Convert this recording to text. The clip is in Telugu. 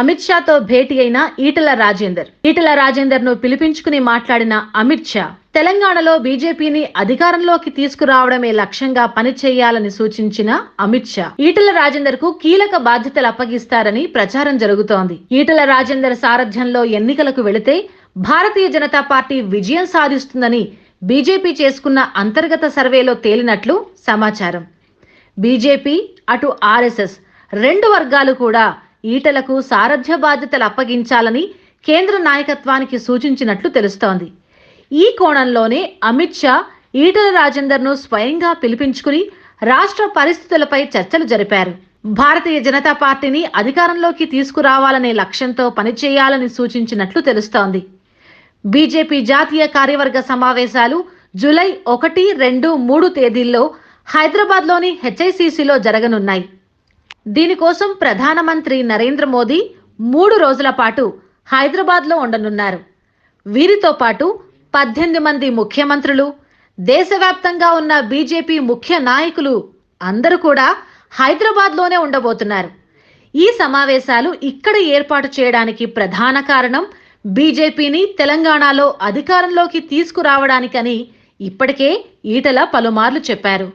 అమిత్ షాతో భేటీ అయిన ఈటల రాజేందర్. ఈటల రాజేందర్ను పిలిపించుకుని మాట్లాడిన అమిత్ షా తెలంగాణలో బీజేపీని అధికారంలోకి తీసుకురావడమే లక్ష్యంగా పనిచేయాలని సూచించిన అమిత్ షా ఈటల రాజేందర్కు కీలక బాధ్యతలు అప్పగిస్తారని ప్రచారం జరుగుతోంది. ఈటల రాజేందర్ సారథ్యంలో ఎన్నికలకు వెళితే భారతీయ జనతా పార్టీ విజయం సాధిస్తుందని బీజేపీ చేసుకున్న అంతర్గత సర్వేలో తేలినట్లు సమాచారం. బీజేపీ అటు ఆర్ఎస్ఎస్ రెండు వర్గాలు కూడా ఈటలకు సారథ్య బాధ్యతలు అప్పగించాలని కేంద్ర నాయకత్వానికి సూచించినట్లు తెలుస్తోంది. ఈ కోణంలోనే అమిత్ షా ఈటల రాజేందర్ను స్వయంగా పిలిపించుకుని రాష్ట్ర పరిస్థితులపై చర్చలు జరిపారు. భారతీయ జనతా పార్టీని అధికారంలోకి తీసుకురావాలనే లక్ష్యంతో పనిచేయాలని సూచించినట్లు తెలుస్తోంది. బీజేపీ జాతీయ కార్యవర్గ సమావేశాలు జూలై ఒకటి రెండు మూడు తేదీల్లో హైదరాబాద్లోని హెచ్ఐసిసిలో జరగనున్నాయి. దీనికోసం ప్రధానమంత్రి నరేంద్ర మోదీ మూడు రోజుల పాటు హైదరాబాద్లో ఉండనున్నారు. వీరితో పాటు పద్దెనిమిది మంది ముఖ్యమంత్రులు దేశవ్యాప్తంగా ఉన్న బీజేపీ ముఖ్య నాయకులు అందరూ కూడా హైదరాబాద్లోనే ఉండబోతున్నారు. ఈ సమావేశాలు ఇక్కడ ఏర్పాటు చేయడానికి ప్రధాన కారణం బీజేపీని తెలంగాణలో అధికారంలోకి తీసుకురావడానికని ఇప్పటికే ఈటల పలుమార్లు చెప్పారు.